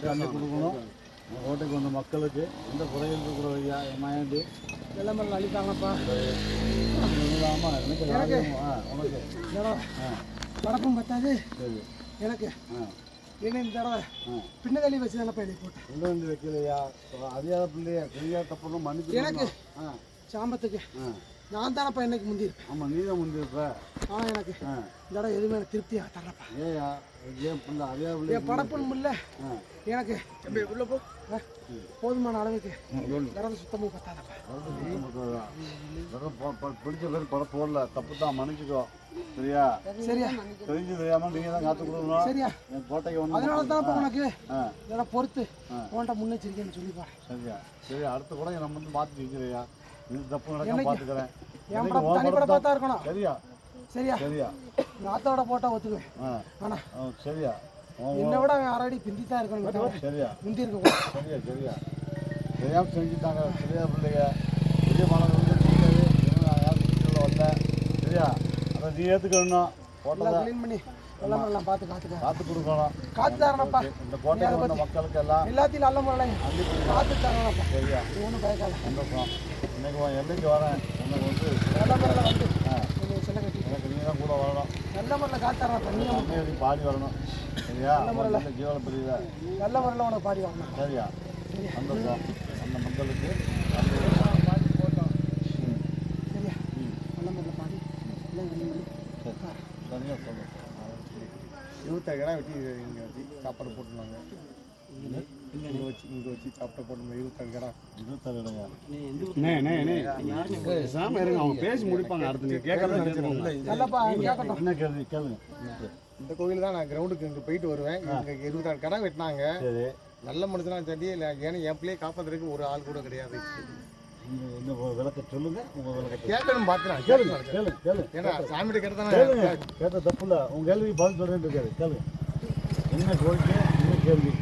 உருவாக்கி அள்ளி கொடுக்கணும். கோட்டைக்கு வந்த மக்களுக்கு எந்த குறைகள் இருக்கிற ஐயா மயண்டி எல்லாமே அழித்தாங்கப்பா இல்லாமல் எனக்கு உனக்கு. படப்பும் பத்தாது. எனக்கு ஆ. என்ன இந்த தடவை பின்னதள்ளி வச்சு தானப்பா எழுதி போட்டேன். உள்ள வந்து வைக்கலையா? அறியாத பிள்ளைய? பெரியா தப்புன்னு மன்னிச்சு எனக்கு சாம்பத்துக்கு நான் தானப்பா இன்னைக்கு முந்திருப்பேன் ஆமாம் நீ தான் முந்திருப்ப ஆனால் எனக்கு இந்த தடவை எதுவுமே எனக்கு திருப்தியாக தர்றப்பா ஏயா ஏன் பிள்ளை அறியாத பிள்ளை படப்பும் இல்லை எனக்கு உள்ள போ. போதுமான அளவுக்கு விரத சுத்தமும் பத்தாதப்பா. பிடிச்ச பேர் படம் போடல. தப்பு தான் மன்னிச்சுக்கோ. சரியா? சரியா? தெரிஞ்சு தெரியாம நீங்க தான் காத்து கொடுக்கணும். சரியா? என் கோட்டைக்கு வந்து அதனால தான் உனக்கு? இதெல்லாம் பொறுத்து. உன்கிட்ட முன்னெச்சரிக்கைன்னு சொல்லி பாரு சரியா? சரி அடுத்த கூட நம்ம வந்து மாற்றி வைக்கிறியா இது தப்பு நடக்காம பார்த்துக்கிறேன். என் படம் தனி படம் பார்த்தா இருக்கணும். சரியா? சரியா? சரியா? எங்கள் ஆத்தோட போட்டால் ஒத்துக்குவேன். ஆ. ஆனால் ஆ, சரியா? என்னை விட அவன் அரை அடி பிந்தி தான் இருக்கணும் சரியா. முந்தி இருக்கக்கூடாது சரியா சரியா. தெரியாம செஞ்சுட்டாங்க. சரியா பிள்ளைங்க. பெரிய மனம் வரல சரியா? அதை நீ ஏற்றுக்கணும் போட்டதை க்ளீன் பண்ணி எல்லாம் எல்லாம் பார்த்து காத்துக்க காத்து கொடுக்கணும். காத்து தரணப்பா இந்த கோட்டைக்கு வந்த மக்களுக்கு எல்லாம் எல்லாத்தையும் நல்ல முறையில் காத்து தரணப்பா சரியா. ஒன்றும் பயக்காத. சந்தோஷம். இன்னைக்கு எல்லைக்கு வரேன். உனக்கு வந்து நல்ல முறையில் வந்து எனக்கு நீ தான் கூட வரணும். நல்ல முறையில் காத்து தரணப்பா நீ பாடி வரணும். சரியா உனக்கு ஜீவன பிரியுதா? நல்ல முறையில் உனக்கு பாடி வரணும் சரியா? அந்த மக்களுக்கு அந்த சரியா? நல்ல முறையில் பாடி. உட்காரு. தனியாக சொல்லுங்கள் இருபத்தாறு கடை வெட்டி இங்கே வச்சு சாப்பாடு போட்டுருவாங்க இங்கே வச்சு இங்கே வச்சு சாப்பாடு போட்டு இருபத்தாறு கடை இருபத்தாறு இடையா சாம இருங்க. அவங்க பேசி முடிப்பாங்க. அடுத்து நீங்க கேட்கறத கேட்கணும் நல்லப்பா கேட்கட்டும். என்ன கேள்வி? கேளுங்க. இந்த கோயில் தான் நான் கிரவுண்டுக்கு இங்கே போயிட்டு வருவேன். இங்கே இருபத்தாறு கடை வெட்டினாங்க. சரி. நல்ல மனுஷனா சரி இல்லை ஏன்னா என் பிள்ளையை காப்பாத்துறதுக்கு ஒரு ஆள் கூட கிடையாது. விளக்க சொல்லுங்க உங்கள் விளக்கத்தை கேட்கணும் கேளுங்க கேளு கேளு ஏன்னா சாமிகிட்ட கேட்டு கேளுங்க. கேட்ட தப்பு இல்லை. உங்கள் கேள்வி பதில் சொல்றேன் இருக்காரு. கேளுங்க. என்ன கோரிக்கை என்ன கேள்வி?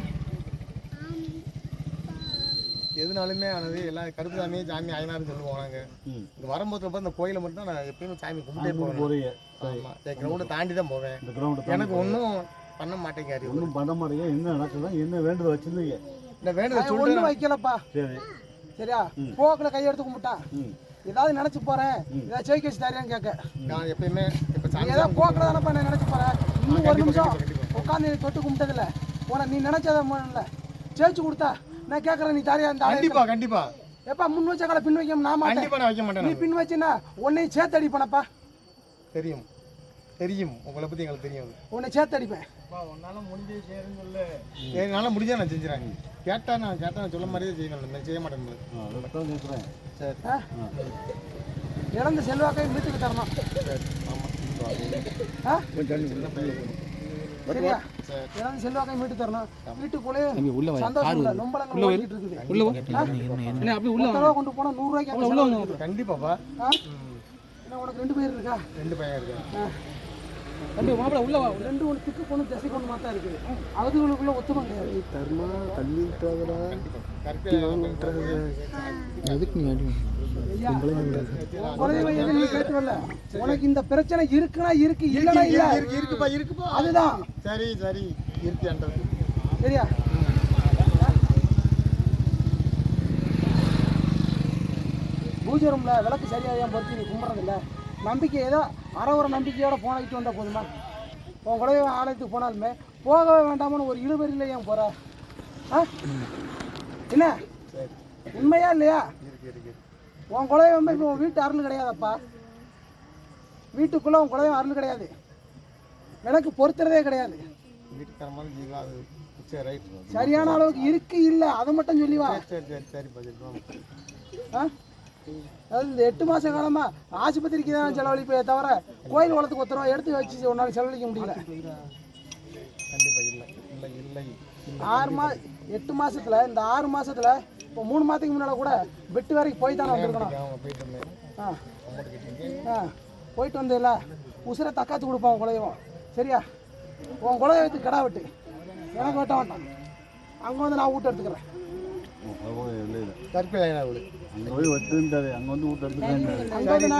எதுனாலுமே ஆனது எல்லாம் கருப்பு சாமி சாமி அயனாருன்னு சொல்லுவோம் நாங்கள் இங்கே வரும்போது இந்த கோயிலை மட்டும் தான் நான் எப்பயுமே சாமி கும்பிட்டே போவேன். ஆமாம் என் கிரவுண்டை தாண்டி தான் போவேன். இந்த எனக்கு ஒன்றும் பண்ண மாட்டேங்காரு ஒன்றும் பண்ண மாட்டீங்க. என்ன நடக்குதா என்ன வேண்டுதல் வச்சிருந்தீங்க? இந்த வேண்டதை நான் சொல்லிட்டு வைக்கலப்பா. சரி. சரியா? போக்கில் கையெடுத்து கும்பிட்டா. ஏதாவது நினைச்சு போறேன். ஏதாவது ஜெயிக்க வச்சு தரேன்னு கேட்க. நான் எப்பயுமே இப்போ ஏதாவது போக்கில் தானப்பா நான் நினைச்சு போறேன் இன்னும் ஒரு நிமிஷம். உட்காந்து நீ தொட்டு கும்பிட்டதில்ல. உனக்கு நீ நினைச்சத இல்லை. ஜெயிச்சு கொடுத்தா. நான் கேட்கறேன் நீ தாரியா ஆலயத்துல. கண்டிப்பா கண்டிப்பா. எப்பா முன் வச்ச கால பின் வைக்க நான் மாட்டேன். கண்டிப்பா நான் வைக்க மாட்டேன் நீ. பின் வச்சினா உன்னையும் சேர்த்து அடிப்பேனப்பா தெரியும். தெரியும். உங்களை பத்தி எங்களுக்கு தெரியும் உன்னை சேர்த்து அடிப்பேன் சரி, என்னால முடிஞ்சா நான் செஞ்சுறேன். கேட்டா நான் கேட்டா நான் சொல்ல மாதிரியே செய்யணும் நான் செய்ய மாட்டேன் சரி? இழந்த செல்வாக்கையும் மீட்டுக்கு தரணும் ஆ? சரியா? இழந்த செல்வாக்கையும் மீட்டு தரணும். வீட்டுக்குள்ளேயே சந்தோஷம் இல்லை. நொம்பலங்கள் ஓடிக்கிட்டு இருக்குது. கொண்டு போனா நூறு ரூபாய்க்கு அங்க செலவு இருக்குது. கண்டிப்பாப்பா? என்ன உனக்கு ரெண்டு பேர் இருக்கா? ரெண்டு பையன் இருக்கு ஆ. ரெண்டு மாப்பிள உள்ள வா. ரெண்டு ஒன்று திக்கு பொண்ணு திசை பொண்ணு மாத்தா இருக்குது. அதுகளுக்குள்ள ஒத்துமை கிடையாது தர்மா தள்ளி நீ உனக்கு இந்த பிரச்சனை இருக்குன்னா இருக்கு இல்லைன்னா இல்ல. இருக்கு இருக்குப்பா இருக்குப்பா. அதுதான். சரி சரி. இருக்குன்றது சரியா? பூஜை ரூம்ல விளக்கு சரியா ஏன் பொறுத்து நீ கும்பிட்றதில்ல. நம்பிக்கை ஏதோ ஒரு நம்பிக்கையோட போனக்கிட்டு வந்தா போதுமா? உன் குலதெய்வ ஆலயத்துக்கு போனாலுமே போகவே வேண்டாமனு ஒரு இழுபறியில் ஏன் போற? ஆ? என்ன? உண்மையா இல்லையா? உன் குலதெய்வம் இப்போ உன் வீட்டு அருள் கிடையாதப்பா. வீட்டுக்குள்ள உன் குலதெய்வம் அருள் கிடையாது. விளக்கு பொறுத்துறதே கிடையாது. சரி சரியான அளவுக்கு இருக்கு இல்லை அதை மட்டும் சொல்லி வா சரி சரி ஆ? அதாவது இந்த எட்டு மாச காலமா ஆஸ்பத்திரிக்கு தான் செலவழிப்பே தவிர கோயில் குளத்துக்கு ஒருத்தர் எடுத்து வச்சு ஒரு நாள் செலவழிக்க முடியல. ஆறு மா எட்டு மாசத்துல இந்த ஆறு மாசத்துல இப்போ மூணு மாதத்துக்கு முன்னால கூட பெட்டு வரைக்கும் போய் தானே வந்துருக்கணும். போயிட்டு ஆ. ஆ. போயிட்டு வந்தேல உசுரை தக்காத்து கொடுப்பான் குலதெய்வம். சரியா? உன் குலதெய்வத்துக்கு கடா வெட்டு. எனக்கு வெட்ட வேண்டாம் அங்கே வந்து நான் வீட்டு எடுத்துக்கிறேன். இல்லை அங்கே போய் வெட்டுன்ட்டாரு அங்கே வந்து வீட்டு சரி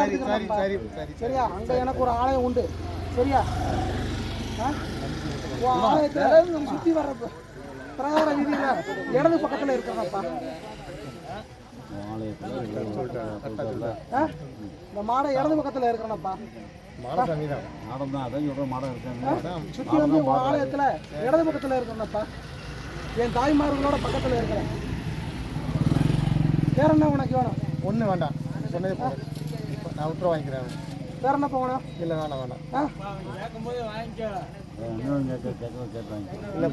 எடுத்துக்கிறேன்ப்பா. சரி சரி சரியா? அங்கே எனக்கு ஒரு ஆலயம் உண்டு. சரியா? ஆலயத்தில் சுற்றி வர்ற ப- பிரகார வீதியில் இடது பக்கத்தில் இருக்கிறப்பா இந்த மாடை இடது பக்கத்தில் இருக்கிறனப்பா. மாடம் தான் அதான் சொல்கிறேன் மாடம் இருக்கேன் சுற்றி வந்து ஆலயத்தில் இடது பக்கத்தில் இருக்கிறனப்பா. என் தாய்மார்களோட பக்கத்தில் இருக்கிறேன். வேற என்ன உனக்கு வேணும்? ஒன்றும் வேண்டாம். சொன்னதே போதும். இப்போ நான் உத்தரவு வாங்கிக்கிறேன் வேற என்னப்பா வேணும்? இல்லை வேணாம் வேணாம். ஆ? இல்லை